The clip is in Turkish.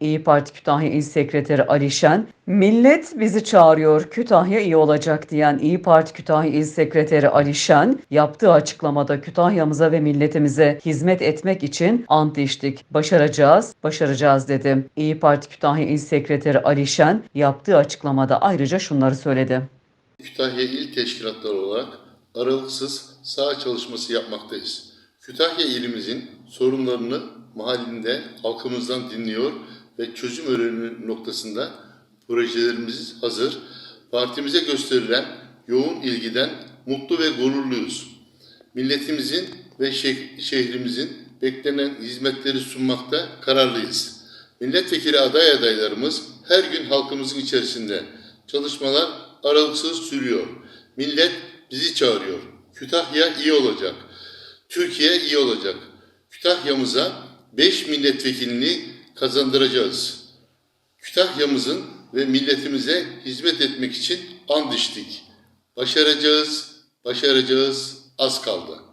İyi Parti Kütahya İl Sekreteri Alişen, millet bizi çağırıyor, Kütahya iyi olacak diyen İyi Parti Kütahya İl Sekreteri Alişen, yaptığı açıklamada Kütahya'mıza ve milletimize hizmet etmek için ant içtik. Başaracağız, başaracağız dedi. İyi Parti Kütahya İl Sekreteri Alişen, yaptığı açıklamada ayrıca şunları söyledi. Kütahya İl Teşkilatları olarak aralıksız saha çalışması yapmaktayız. Kütahya ilimizin sorunlarını mahallinde halkımızdan dinliyor ve çözüm öğrenimi noktasında projelerimiz hazır. Partimize gösterilen yoğun ilgiden mutlu ve gururluyuz. Milletimizin ve şeh- şehrimizin beklenen hizmetleri sunmakta kararlıyız. Milletvekili aday adaylarımız her gün halkımızın içerisinde çalışmalar aralıksız sürüyor. Millet bizi çağırıyor. Kütahya iyi olacak. Türkiye iyi olacak. Kütahya'mıza 5 milletvekilini kazandıracağız. Kütahya'mızın ve milletimize hizmet etmek için and içtik. Başaracağız, başaracağız, az kaldı.